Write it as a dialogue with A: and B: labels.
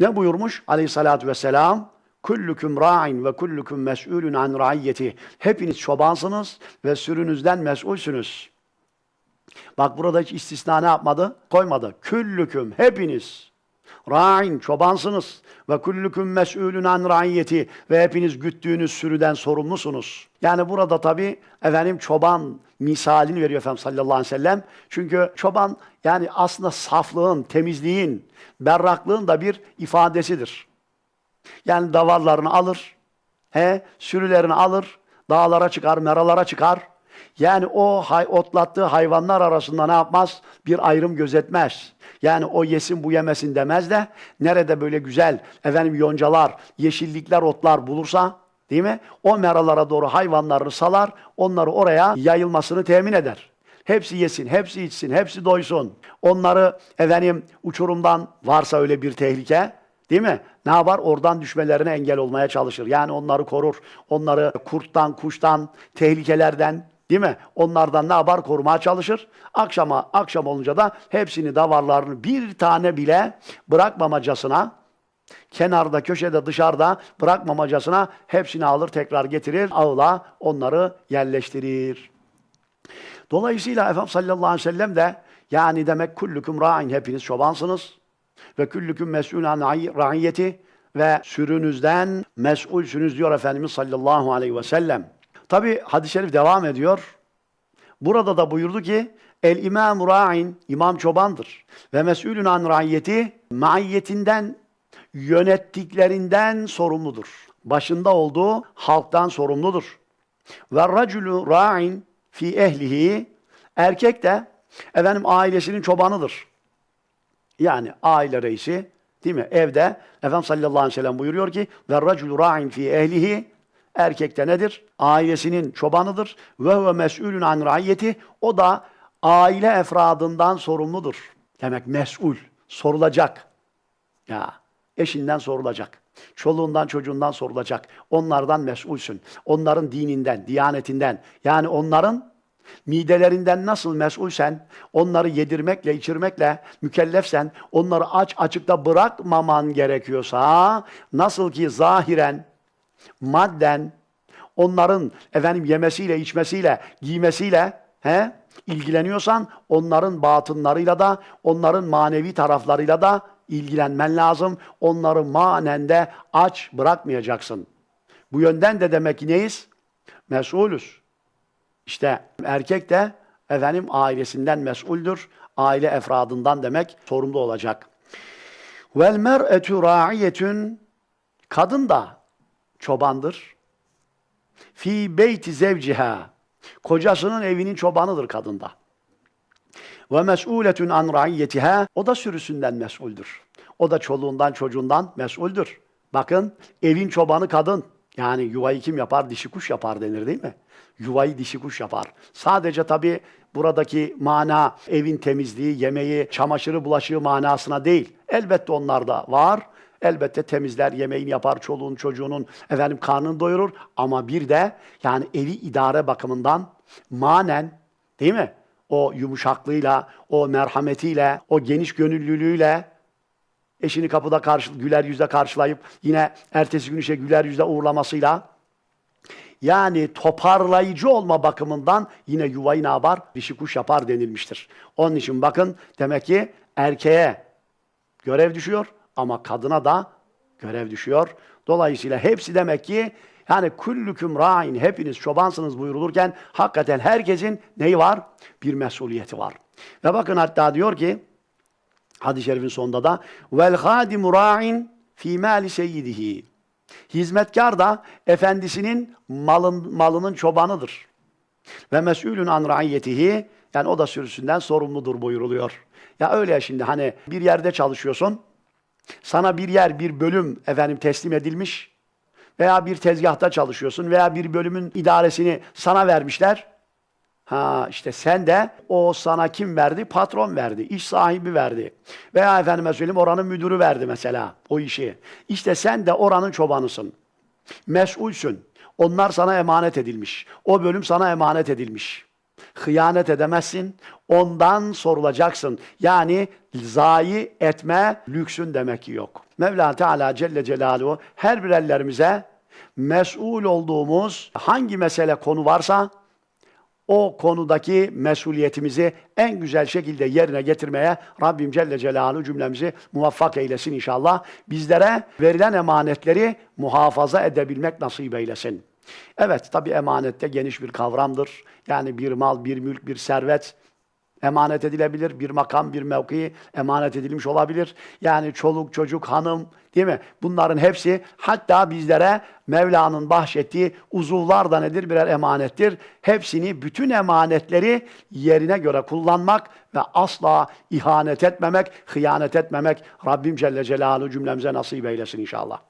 A: Ne buyurmuş aleyhissalatü vesselam? Kullüküm ra'in ve kullüküm mes'ulun an ra'iyyeti. Hepiniz çobansınız ve sürünüzden mesulsünüz. Bak burada hiç istisna ne yapmadı? Koymadı. Küllüküm, hepiniz. Ra'in, çobansınız. Ve kullüküm mes'ulun an ra'iyyeti. Ve hepiniz güttüğünüz sürüden sorumlusunuz. Yani burada tabi efendim çoban misalini veriyor Efendimiz sallallahu aleyhi ve sellem. Çünkü çoban yani aslında saflığın, temizliğin, berraklığın da bir ifadesidir. Yani davarlarını alır, he, sürülerini alır, dağlara çıkar, meralara çıkar. Yani o hay, otlattığı hayvanlar arasında ne yapmaz? Bir ayrım gözetmez. Yani o yesin bu yemesin demez de nerede böyle güzel efendim yoncalar, yeşillikler, otlar bulursa değil mi? O meralara doğru hayvanlarını salar, onları oraya yayılmasını temin eder. Hepsi yesin, hepsi içsin, hepsi doysun. Onları efendim uçurumdan varsa öyle bir tehlike, değil mi? Ne yapar? Oradan düşmelerine engel olmaya çalışır. Yani onları korur. Onları kurttan, kuştan, tehlikelerden, değil mi? Onlardan ne yapar? Korumaya çalışır. Akşama, akşam olunca da hepsini davarlarını bir tane bile bırakmamacasına, kenarda, köşede, dışarıda bırakmamacasına hepsini alır, tekrar getirir, ağla onları yerleştirir. Dolayısıyla Efendimiz sallallahu aleyhi ve sellem de yani demek kullüküm ra'in hepiniz çobansınız ve küllüküm mes'ul an ra'iyeti ve sürünüzden mes'ulsünüz diyor Efendimiz sallallahu aleyhi ve sellem. Tabi hadis-i şerif devam ediyor. Burada da buyurdu ki el imam ra'in imam çobandır ve mes'ulun an ra'iyeti maiyetinden yönettiklerinden sorumludur. Başında olduğu halktan sorumludur. Ve raculu ra'in fi ehlihi erkek de efendim ailesinin çobanıdır. Yani aile reisi değil mi? Evde Efendimiz sallallahu aleyhi ve sellem buyuruyor ki ve raculu ra'in fi ehlihi erkek de nedir? Ailesinin çobanıdır. Ve huve mes'ulun an raiyeti o da aile efradından sorumludur. Demek mes'ul, sorulacak. Ya eşinden sorulacak. Çoluğundan çocuğundan sorulacak. Onlardan mesulsün. Onların dininden, diyanetinden. Yani onların midelerinden nasıl mesulsen, onları yedirmekle, içirmekle mükellefsen, onları aç açıkta bırakmaman gerekiyorsa, nasıl ki zahiren, madden, onların efendim yemesiyle, içmesiyle, giymesiyle, he, ilgileniyorsan, onların batınlarıyla da, onların manevi taraflarıyla da ilgilenmen lazım. Onları manen de aç bırakmayacaksın. Bu yönden de demek ki neyiz? Mesulüz. İşte erkek de efendim ailesinden mesuldür. Aile efradından demek sorumlu olacak. Vel mer'etu ra'iyetun kadın da çobandır. Fi beyti zevciha kocasının evinin çobanıdır kadında. Ve mes'uletun an ra'iyyetiha o da sürüsünden mesuldür. O da çoluğundan çocuğundan mesuldür. Bakın evin çobanı kadın. Yani yuvayı kim yapar? Dişi kuş yapar denir değil mi? Yuvayı dişi kuş yapar. Sadece tabi buradaki mana evin temizliği, yemeği, çamaşırı, bulaşığı manasına değil. Elbette onlar da var. Elbette temizler, yemeğini yapar, çoluğun çocuğunun efendim karnını doyurur. Ama bir de yani evi idare bakımından manen değil mi? O yumuşaklığıyla, o merhametiyle, o geniş gönüllülüğüyle eşini kapıda karşı, güler yüzle karşılayıp yine ertesi gün işe güler yüzle uğurlamasıyla yani toparlayıcı olma bakımından yine yuvayı ne yapar? Dişi kuş yapar denilmiştir. Onun için bakın demek ki erkeğe görev düşüyor ama kadına da görev düşüyor. Dolayısıyla hepsi demek ki yani kullüküm ra'in hepiniz çobansınız buyurulurken hakikaten herkesin neyi var? Bir mesuliyeti var. Ve bakın hatta diyor ki hadis-i şerifin sonunda da vel hadimu ra'in fi mali seyyidihi. Hizmetkar da efendisinin malın, malının çobanıdır. Ve mes'ulun an raiyetihi yani o da sürüsünden sorumludur buyuruluyor. Ya öyle ya şimdi hani bir yerde çalışıyorsun. Sana bir yer, bir bölüm efendim teslim edilmiş veya bir tezgahta çalışıyorsun veya bir bölümün idaresini sana vermişler. Ha işte sen de o sana kim verdi? Patron verdi, iş sahibi verdi. Veya efendime söyleyeyim oranın müdürü verdi mesela o işi. İşte sen de oranın çobanısın. Mesulsün. Onlar sana emanet edilmiş. O bölüm sana emanet edilmiş. Hıyanet edemezsin. Ondan sorulacaksın. Yani zayi etme lüksün demek ki yok. Mevla Teala Celle Celaluhu her bir ellerimize mesul olduğumuz hangi mesele konu varsa o konudaki mesuliyetimizi en güzel şekilde yerine getirmeye Rabbim Celle Celaluhu cümlemizi muvaffak eylesin inşallah. Bizlere verilen emanetleri muhafaza edebilmek nasip eylesin. Evet tabi emanette geniş bir kavramdır. Yani bir mal, bir mülk, bir servet emanet edilebilir. Bir makam, bir mevki emanet edilmiş olabilir. Yani çoluk, çocuk, hanım değil mi? Bunların hepsi hatta bizlere Mevla'nın bahşettiği uzuvlar da nedir? Birer emanettir. Hepsini, bütün emanetleri yerine göre kullanmak ve asla ihanet etmemek, hıyanet etmemek Rabbim Celle Celaluhu cümlemize nasip eylesin inşallah.